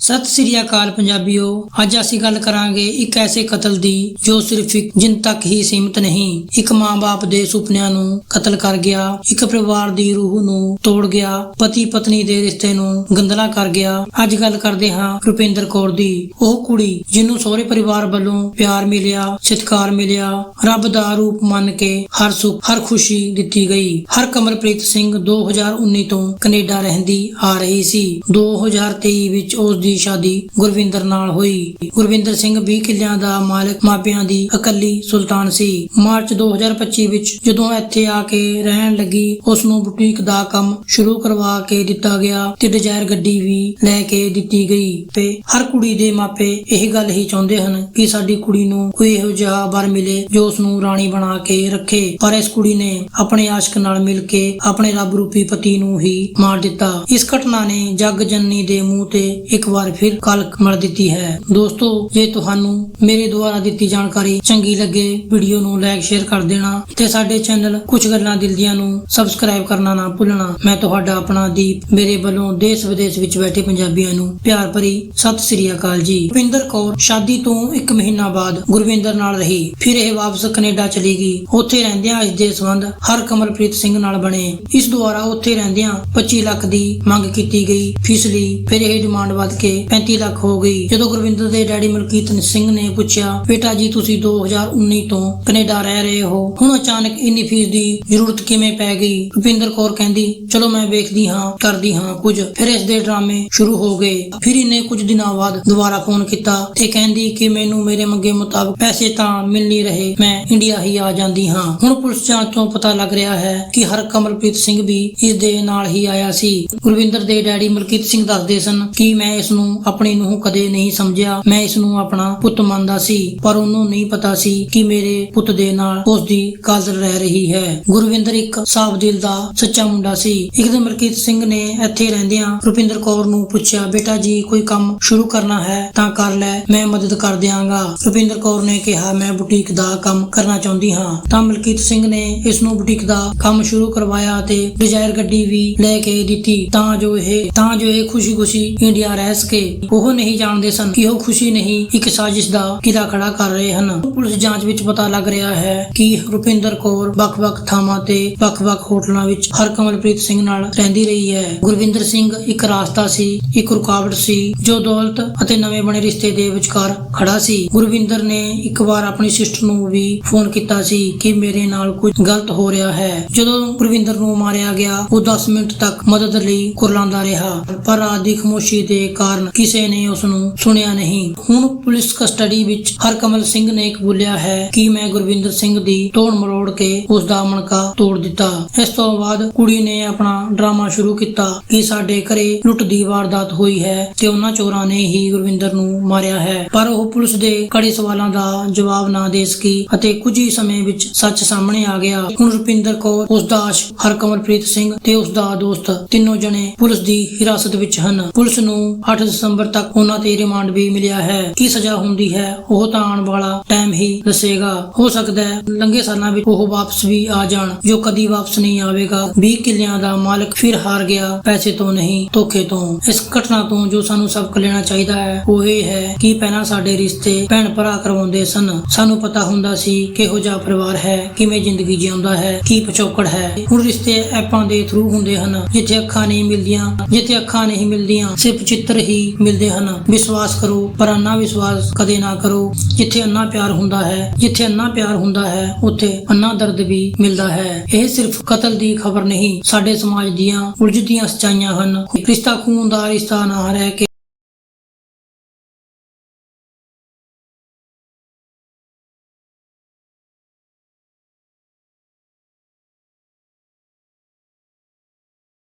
ਸਤਿ ਸ੍ਰੀ ਅਕਾਲ ਪੰਜਾਬੀਓ, ਅੱਜ ਅਸੀਂ ਗੱਲ ਕਰਾਂਗੇ ਇੱਕ ਐਸੇ ਕਤਲ ਦੀ ਜੋ ਸਿਰਫ ਇੱਕ ਜਿੰਨ ਤੱਕ ਹੀ ਸੀਮਿਤ ਨਹੀਂ, ਇੱਕ ਮਾਂ-ਬਾਪ ਦੇ ਸੁਪਨਿਆਂ ਨੂੰ ਕਤਲ ਕਰ ਗਿਆ, ਇੱਕ ਪਰਿਵਾਰ ਦੀ ਰੂਹ ਨੂੰ ਤੋੜ ਗਿਆ ਪਤੀ ਪਤਨੀ ਦੇ ਰਿਸ਼ਤੇ ਨੂੰ ਗੰਦਲਾ ਕਰ ਗਿਆ। ਅੱਜ ਗੱਲ ਕਰਦੇ ਹਾਂ ਰੁਪਿੰਦਰ ਕੌਰ ਦੀ, ਉਹ ਕੁੜੀ ਜਿਹਨੂੰ ਸਹੁਰੇ ਪਰਿਵਾਰ ਵੱਲੋਂ ਪਿਆਰ ਮਿਲਿਆ, ਸਤਿਕਾਰ ਮਿਲਿਆ, ਰੱਬ ਦਾ ਰੂਪ ਮੰਨ ਕੇ ਹਰ ਸੁੱਖ, ਹਰ ਖੁਸ਼ੀ ਦਿੱਤੀ ਗਈ। ਹਰ ਕਮਲਪ੍ਰੀਤ ਸਿੰਘ 2019 ਤੋਂ ਕੈਨੇਡਾ ਰਹਿੰਦੀ ਆ ਰਹੀ ਸੀ। 2023 ਵਿੱਚ ਉਸ ਦੀ ਸ਼ਾਦੀ ਗੁਰਵਿੰਦਰ ਨਾਲ ਹੋਈ। ਗੁਰਵਿੰਦਰ ਸਿੰਘ 20 ਕਿੱਲਿਆਂ ਦਾ ਮਾਲਕ ਮਾਪਿਆਂ ਦੀ ਇਕੱਲੀ ਸੁਲਤਾਨ ਸੀ। ਮਾਰਚ 2025 ਵਿੱਚ ਜਦੋਂ ਇੱਥੇ ਆ ਕੇ ਰਹਿਣ ਲੱਗੀ ਉਸ ਨੂੰ ਬੁਟੀਕ ਦਾ ਕੰਮ ਸ਼ੁਰੂ ਕਰਵਾ ਕੇ ਦਿੱਤਾ ਗਿਆ ਤੇ ਡਿਜ਼ਾਇਰ ਗੱਡੀ ਵੀ ਲੈ ਕੇ ਦਿੱਤੀ ਗਈ। ਤੇ ਹਰ ਕੁੜੀ ਦੇ ਮਾਪੇ ਇਹ ਗੱਲ ਹੀ ਚਾਹੁੰਦੇ ਹਨ ਕਿ ਸਾਡੀ ਕੁੜੀ ਨੂੰ ਕੋਈ ਇਹੋ ਜਿਹਾ ਵਰ ਮਿਲੇ ਜੋ ਉਸ ਨੂੰ ਰਾਣੀ ਬਣਾ ਕੇ ਰੱਖੇ। ਪਰ ਇਸ ਕੁੜੀ ਨੇ ਆਪਣੇ ਆਸ਼ਕ ਨਾਲ ਮਿਲ ਕੇ ਆਪਣੇ ਰੱਬ ਰੂਪੀ ਪਤੀ ਨੂੰ ਹੀ ਮਾਰ ਦਿੱਤਾ। ਇਸ ਘਟਨਾ ਨੇ ਜਗ ਜਨਨੀ ਦੇ ਮੂੰਹ ਤੇ ਇੱਕ ਵਾਰ ਫਿਰ ਕੱਲ ਮੜ ਦਿੱਤੀ ਹੈ। ਦੋਸਤੋ, ਜੇ ਤੁਹਾਨੂੰ ਮੇਰੇ ਦੁਆਰਾ ਦਿੱਤੀ ਜਾਣਕਾਰੀ ਚੰਗੀ ਲੱਗੇ, ਵੀਡੀਓ ਨੂੰ ਲਾਈਕ ਸ਼ੇਅਰ ਕਰ ਦੇਣਾ ਤੇ ਸਾਡੇ ਚੈਨਲ ਕੁਝ ਗੱਲਾਂ ਦਿਲ ਦੀਆਂ ਨੂੰ ਸਬਸਕ੍ਰਾਈਬ ਕਰਨਾ ਨਾ ਭੁੱਲਣਾ। ਮੈਂ ਤੁਹਾਡਾ ਆਪਣਾ ਦੀਪ ਮੇਰੇ ਵੱਲੋਂ ਦੇਸ਼ ਵਿਦੇਸ਼ ਵਿੱਚ ਬੈਠੇ ਪੰਜਾਬੀਆਂ ਨੂੰ ਪਿਆਰ ਭਰੀ ਸਤਿ ਸ੍ਰੀ ਅਕਾਲ ਜੀ। ਭੁਪਿੰਦਰ ਕੌਰ ਸ਼ਾਦੀ ਤੋਂ 1 ਮਹੀਨਾ ਬਾਅਦ ਗੁਰਵਿੰਦਰ ਨਾਲ ਰਹੀ। ਫਿਰ ਇਹ ਵਾਪਸ ਕੈਨੇਡਾ ਚਲੀ ਗਈ। ਉੱਥੇ ਰਹਿੰਦਿਆਂ ਇਸ ਦੇ ਸੰਬੰਧ ਹਰ ਕਮਲਪ੍ਰੀਤ ਸਿੰਘ ਨਾਲ ਬਣੇ। ਇਸ ਦੁਆਰਾ ਉੱਥੇ ਰਹਿੰਦਿਆਂ 25 ਲੱਖ ਦੀ ਮੰਗ ਕੀਤੀ ਗਈ। ਫੀਸ ਲਈ ਫਿਰ ਇਹ ਡਿਮਾਂਡ ਵੱਧ ਕੇ 35 ਲੱਖ ਹੋ ਗਈ। ਜਦੋਂ ਗੁਰਵਿੰਦਰ ਦੇ ਡੈਡੀ ਮਲਕੀਤ ਸਿੰਘ ਨੇ ਪੁੱਛਿਆ, ਬੇਟਾ ਜੀ, ਤੁਸੀਂ 2019 ਤੋਂ ਕੈਨੇਡਾ ਰਹਿ ਰਹੇ ਹੋ। ਹੁਣ ਅਚਾਨਕ ਇੰਨੀ ਫੀਸ ਦੀ ਜ਼ਰੂਰਤ ਕਿਵੇਂ ਪੈ ਗਈ? ਭੁਪਿੰਦਰ ਕੌਰ ਕਹਿੰਦੀ, ਚਲੋ ਮੈਂ ਵੇਖਦੀ ਹਾਂ, ਕਰਦੀ ਹਾਂ ਕੁਝ। ਫਿਰ ਇਸ ਦੇ ਡਰਾਮੇ ਸ਼ੁਰੂ ਹੋ ਗਏ। ਫਿਰ ਇਹਨੇ ਕੁਝ ਦਿਨਾਂ ਬਾਅਦ ਦੁਬਾਰਾ ਫੋਨ ਕੀਤਾ ਤੇ ਕਹਿੰਦੀ ਕਿ ਮੈਨੂੰ ਮੇਰੇ ਮੰਗੇ ਮੁਤਾਬਕ ਪੈਸੇ ਤਾਂ ਮਿਲ ਨਹੀਂ ਰਹੇ, ਮੈਂ ਇੰਡੀਆ ਹੀ ਆ ਜਾਂਦੀ ਹਾਂ। ਹੁਣ ਪੁਲਿਸ ਜਾਂਚ ਤੋਂ ਪਤਾ ਲੱਗ ਰਿਹਾ ਹੈ ਕਿ ਹਰ ਕਮਲਪ੍ਰੀਤ ਸਿੰਘ ਵੀ ਇਸ ਦੇ ਨਾਲ ਹੀ ਆਇਆ ਸੀ। ਗੁਰਵਿੰਦਰ ਦੇ ਡੈਡੀ ਮਲਕੀਤ ਸਿੰਘ ਦੱਸਦੇ ਸਨ ਕਿ ਮੈਂ ਇਸ ਨੂੰ ਆਪਣੀ ਨੂੰ ਕਦੇ ਨਹੀਂ ਸਮਝਿਆ। ਮੈਂ ਇਸ ਨੂੰ ਆਪਣਾ ਪੁੱਤ ਮੰਨਦਾ ਸੀ, ਪਰ ਉਹਨੂੰ ਨਹੀਂ ਪਤਾ ਸੀ ਕਿ ਮੇਰੇ ਪੁੱਤ ਦੇ ਨਾਲ ਉਸ ਦੀ ਕਾਜ਼ਲ ਰਹਿ ਰਹੀ ਹੈ। ਗੁਰਵਿੰਦਰ ਇੱਕ ਸਾਫ਼ ਦਿਲ ਦਾ ਸੱਚਾ ਮੁੰਡਾ ਸੀ। ਇੱਕ ਦਿਨ ਮਲਕੀਤ ਸਿੰਘ ਨੇ ਇੱਥੇ ਰਹਿੰਦਿਆਂ ਰੁਪਿੰਦਰ ਕੌਰ ਨੂੰ ਪੁੱਛਿਆ, ਬੇਟਾ ਜੀ, ਕੋਈ ਕੰਮ ਸ਼ੁਰੂ ਕਰਨਾ ਹੈ ਤਾਂ ਕਰ ਲੈ, ਮੈਂ ਮਦਦ ਕਰ ਦਿਆਂਗਾ। ਰੁਪਿੰਦਰ ਕੌਰ ਨੇ ਕਿਹਾ, ਮੈਂ ਬੁਟੀਕ ਦਾ ਕੰਮ ਕਰਨਾ ਚਾਹੁੰਦੀ ਹਾਂ। ਤਾਂ ਮਲਕੀਤ ਸਿੰਘ ਨੇ ਇਸ ਨੂੰ ਬੁਟੀਕ ਦਾ ਕੰਮ ਸ਼ੁਰੂ ਕਰਵਾਇਆ ਤੇ ਡਿਜ਼ਾਇਰ ਗੱਡੀ ਵੀ ਲੈ ਕੇ ਦਿੱਤੀ। ਤਾਂ ਜੋ ਇਹ, ਤਾਂ ਜੋ ਇਹ ਖੁਸ਼ੀ-ਖੁਸ਼ੀ ਇੰਡੀਆ ਰਹਿ ਸਕੇ ਉਹ ਨਹੀਂ ਜਾਣਦੇ ਸਨ ਕਿ ਉਹ ਖੁਸ਼ੀ ਨਹੀਂ ਇੱਕ ਸਾਜ਼ਿਸ਼ ਦਾ ਕਿਲਾ ਖੜਾ ਕਰ ਰਹੇ ਹਨ। ਪੁਲਿਸ ਜਾਂਚ ਵਿੱਚ ਪਤਾ ਲੱਗ ਰਿਹਾ ਹੈ ਕਿ ਰੁਪਿੰਦਰ ਕੌਰ ਵੱਖ-ਵੱਖ ਥਾਵਾਂ ਤੇ ਵੱਖ-ਵੱਖ ਹੋਟਲਾਂ ਵਿੱਚ ਹਰ ਸਿੰਘ ਨਾਲ ਰਹਿੰਦੀ ਰਹੀ ਹੈ। ਗੁਰਵਿੰਦਰ ਸਿੰਘ ਇੱਕ ਰਾਸਤਾ ਸੀ, ਇੱਕ ਰੁਕਾਵਟ ਸੀ, ਜੋ ਦੌਲਤ ਅਤੇ ਨਵੇਂ ਬਣੇ ਰਿਸ਼ਤੇ ਦੇ ਵਿਚਕਾਰ ਖੜਾ ਸੀ। ਗੁਰਵਿੰਦਰ ਨੇ ਇੱਕ ਵਾਰ ਆਪਣੀ ਸਿਸਟਰ ਨੂੰ ਵੀ ਫੋਨ ਕੀਤਾ ਸੀ ਕਿ ਮੇਰੇ ਨਾਲ ਕੁਝ ਗਲਤ ਹੋ ਰਿਹਾ ਹੈ। ਜਦੋਂ ਗੁਰਵਿੰਦਰ ਨੂੰ ਮਾਰਿਆ ਗਿਆ, ਉਹ 10 ਮਿੰਟ ਤੱਕ ਮਦਦ ਲਈ ਕੁਰਲਾਉਂਦਾ ਰਿਹਾ, ਪਰ ਰਾਤ ਦੀ ਖਾਮੋਸ਼ੀ ਦੇ ਕਾਰਨ ਕਿਸੇ ਨੇ ਉਸ ਨੂੰ ਸੁਣਿਆ ਨਹੀਂ। ਹੁਣ ਪੁਲਿਸ ਕਸਟਡੀ ਵਿੱਚ ਹਰਕਮਲ ਸਿੰਘ ਨੇ ਕਬੂਲਿਆ ਹੈ ਕਿ ਮੈਂ ਗੁਰਵਿੰਦਰ ਸਿੰਘ ਦੀ ਤੋੜ ਮਰੋੜ ਕੇ ਉਸ ਦਾ ਮਣਕਾ ਤੋੜ ਦਿੱਤਾ। ਇਸ ਤੋਂ ਬਾਅਦ ਕੁੜੀ ਨੇ ਆਪਣਾ ਡਰਾਮਾ ਸ਼ੁਰੂ ਕੀਤਾ ਕਿ ਸਾਡੇ ਘਰੇ ਲੁੱਟ ਦੀ ਵਾਰਦਾਤ ਹੋਈ ਹੈ ਤੇ ਉਹਨਾਂ ਚੋਰਾਂ ਨੇ ਹੀ ਗੁਰਵਿੰਦਰ ਨੂੰ ਮਾਰਿਆ ਹੈ। ਪਰ ਉਹ ਪੁਲਿਸ ਦੇ ਕੜੇ ਸਵਾਲਾਂ ਦਾ ਜਵਾਬ ਨਾ ਦੇ ਸਕੀ ਅਤੇ ਕੁਝ ਹੀ ਸਮੇਂ ਵਿੱਚ ਸੱਚ ਸਾਹਮਣੇ ਆ ਗਿਆ। ਹੁਣ ਰੁਪਿੰਦਰ ਕੌਰ ਉਸ ਦਾ ਆਸ਼ਕ ਹਰਕਮਲਪ੍ਰੀਤ ਸਿੰਘ ਤੇ ਉਸ ਦਾ ਦੋਸਤ ਤਿੰਨੋਂ ਜਣੇ ਪੁਲਿਸ ਦੀ ਹਿਰਾਸਤ ਵਿੱਚ ਹਨ। ਪੁਲਿਸ ਨੂੰ 8 ਦਸੰਬਰ ਤੱਕ ਉਹਨਾਂ ਤੇ ਰਿਮਾਂਡ ਵੀ ਮਿਲਿਆ ਹੈ। ਕੀ ਸਜ਼ਾ ਹੁੰਦੀ ਹੈ? ਉਹ ਤਾਂ ਆਉਣ ਵਾਲਾ ਟਾਈਮ ਹੀ ਦੱਸੇਗਾ। ਹੋ ਸਕਦਾ ਹੈ ਲੰਘੇ ਸਾਲਾਂ ਵਿੱਚ ਉਹ ਵਾਪਸ ਵੀ ਆ ਜਾਣ, ਜੋ ਕਦੀ ਵਾਪਸ ਨਹੀਂ ਆਵੇਗਾ। 20 ਕਿੱਲਿਆਂ ਦਾ ਮਾਲਕ ਫਿਰ ਹਾਰ ਗਿਆ, ਪੈਸੇ ਤੋਂ ਨਹੀਂ, ਧੋਖੇ ਤੋਂ। ਇਸ ਘਟਨਾ ਤੋਂ ਜੋ ਸਾਨੂੰ ਸਬਕ ਲੈਣਾ ਚਾਹੀਦਾ ਹੈ, ਉਹ ਇਹ ਹੈ ਕਿ ਪਹਿਲਾਂ ਸਾਡੇ ਰਿਸ਼ਤੇ ਭੈਣ ਭਰਾ ਕਰਵਾਉਂਦੇ ਸਨ। ਸਾਨੂੰ ਪਤਾ ਹੁੰਦਾ ਸੀ ਕਿਹੋ ਜਿਹਾ ਪਰਿਵਾਰ ਹੈ, ਕਿਵੇਂ ਜ਼ਿੰਦਗੀ ਜਿਉਂਦਾ ਹੈ, ਕੀ ਪਿਛੋਕੜ ਹੈ। ਹੁਣ ਰਿਸ਼ਤੇ ਐਪਾਂ ਦੇ ਥਰੂ ਹੁੰਦੇ ਹਨ। ਜਿੱਥੇ ਅੱਖਾਂ ਨਹੀਂ ਮਿਲਦੀਆਂ, ਜਿੱਥੇ ਅੱਖਾਂ ਨਹੀਂ ਮਿਲਦੀਆਂ, ਸਿਰਫ ਚਿੱਤਰ ਹੀ ਹੀ ਮਿਲਦੇ ਹਨ। ਵਿਸ਼ਵਾਸ ਕਰੋ, ਪਰ ਅੰਨਾ ਵਿਸ਼ਵਾਸ ਕਦੇ ਨਾ ਕਰੋ। ਜਿੱਥੇ ਅੰਨਾ ਪਿਆਰ ਹੁੰਦਾ ਹੈ, ਜਿੱਥੇ ਅੰਨਾ ਪਿਆਰ ਹੁੰਦਾ ਹੈ, ਉੱਥੇ ਅੰਨਾ ਦਰਦ ਵੀ ਮਿਲਦਾ ਹੈ। ਇਹ ਸਿਰਫ ਕਤਲ ਦੀ ਖਬਰ ਨਹੀਂ, ਸਾਡੇ ਸਮਾਜ ਦੀਆਂ ਉਲਝਦੀਆਂ ਸੱਚਾਈਆਂ ਹਨ। ਰਿਸ਼ਤਾ ਖੂਨ ਦਾ ਰਿਸ਼ਤਾ ਨਾ ਰਹਿ ਕੇ